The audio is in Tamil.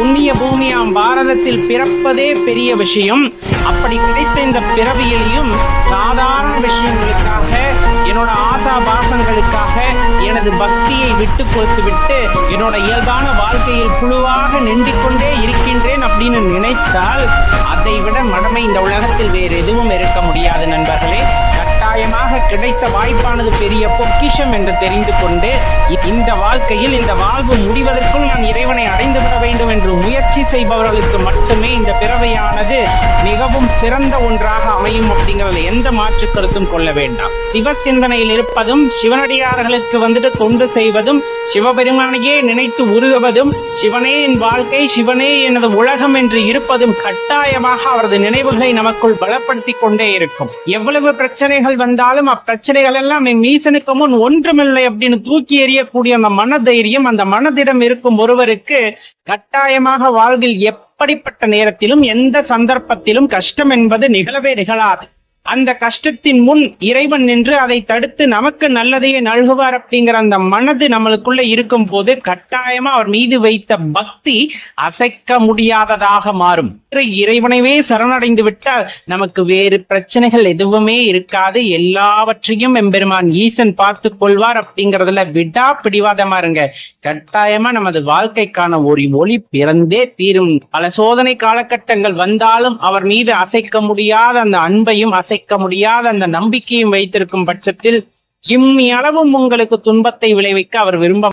புண்ணிய பூமியாம் பாரதத்தில் பிறப்பதே பெரிய விஷயம். அப்படி கிடைத்த இந்த பிறவியிலையும் சாதாரண விஷயங்களுக்காக என்னோட ஆசா பாசங்களுக்காக எனது பக்தியை விட்டு கொடுத்து விட்டு என்னோட இயல்பான வாழ்க்கையில் குழுவாக நின்றிக்கொண்டே இருக்கின்றேன் அப்படின்னு நினைத்தால் அதை விட மடமை இந்த உலகத்தில் வேறு எதுவும் இருக்க முடியாது நண்பர்களே. கிடைத்த வாய்ப்பானது பெரிய பொக்கிஷம் என்று தெரிந்து கொண்டு இ- இந்த வாழ்க்கையில் இந்த வாழ்வு முடிவதற்குள் நான் இறைவனை அடைந்து விட வேண்டும் என்று முயற்சி செய்பவர்களுக்கு மட்டுமே இந்த பிறவையானது மிகவும் சிறந்த ஒன்றாக அமையும் அப்படிங்கறதுல எந்த மாற்று கருத்தும் கொள்ள வேண்டாம். சிவ சிந்தனையில் இருப்பதும் சிவனடியார்களுக்கு வந்துட்டு தொண்டு செய்வதும் சிவபெருமானையே நினைத்து உருகுவதும் சிவனே என் வாழ்க்கை சிவனே எனது உலகம் என்று இருப்பதும் கட்டாயமாக அவரது நினைவுகளை நமக்குள் பலப்படுத்திக் கொண்டே இருக்கும். எவ்வளவு பிரச்சனைகள் வந்தாலும் அப்பிரச்சனைகள் எல்லாம் என் ஈசனுக்கு முன் ஒன்றுமில்லை அப்படின்னு தூக்கி எறியக்கூடிய அந்த மன தைரியம் அந்த மனதிடம் இருக்கும் ஒருவருக்கு கட்டாயமாக வாழ்வில் அப்படிப்பட்ட நேரத்திலும் எந்த சந்தர்ப்பத்திலும் கஷ்டம் என்பது நிகழவே நிகழாது. அந்த கஷ்டத்தின் முன் இறைவன் நின்று அதை தடுத்து நமக்கு நல்லதையே நல்குவார் அப்படிங்கிற அந்த மனது நம்மளுக்குள்ள இருக்கும் போது கட்டாயமா அவர் மீது வைத்த பக்தி அசைக்க முடியாததாக மாறும். இறைவனைவே சரணடைந்து விட்டால் நமக்கு வேறு பிரச்சனைகள் எதுவுமே இருக்காது. எல்லாவற்றையும் எம்பெருமான் ஈசன் பார்த்து கொள்வார் அப்படிங்கறதுல விடா பிடிவாதமா இருங்க. கட்டாயமா நமது வாழ்க்கைக்கான ஒரு ஒளி பிறந்தே தீரும். பல சோதனை காலகட்டங்கள் வந்தாலும் அவர் மீது அசைக்க முடியாத அந்த அன்பையும் அசைக்க முடியாத அந்த நம்பிக்கையும் வைத்திருக்கும் பட்சத்தில் இம்மி அளவும் உங்களுக்கு துன்பத்தை விளைவிக்க அவர் விரும்ப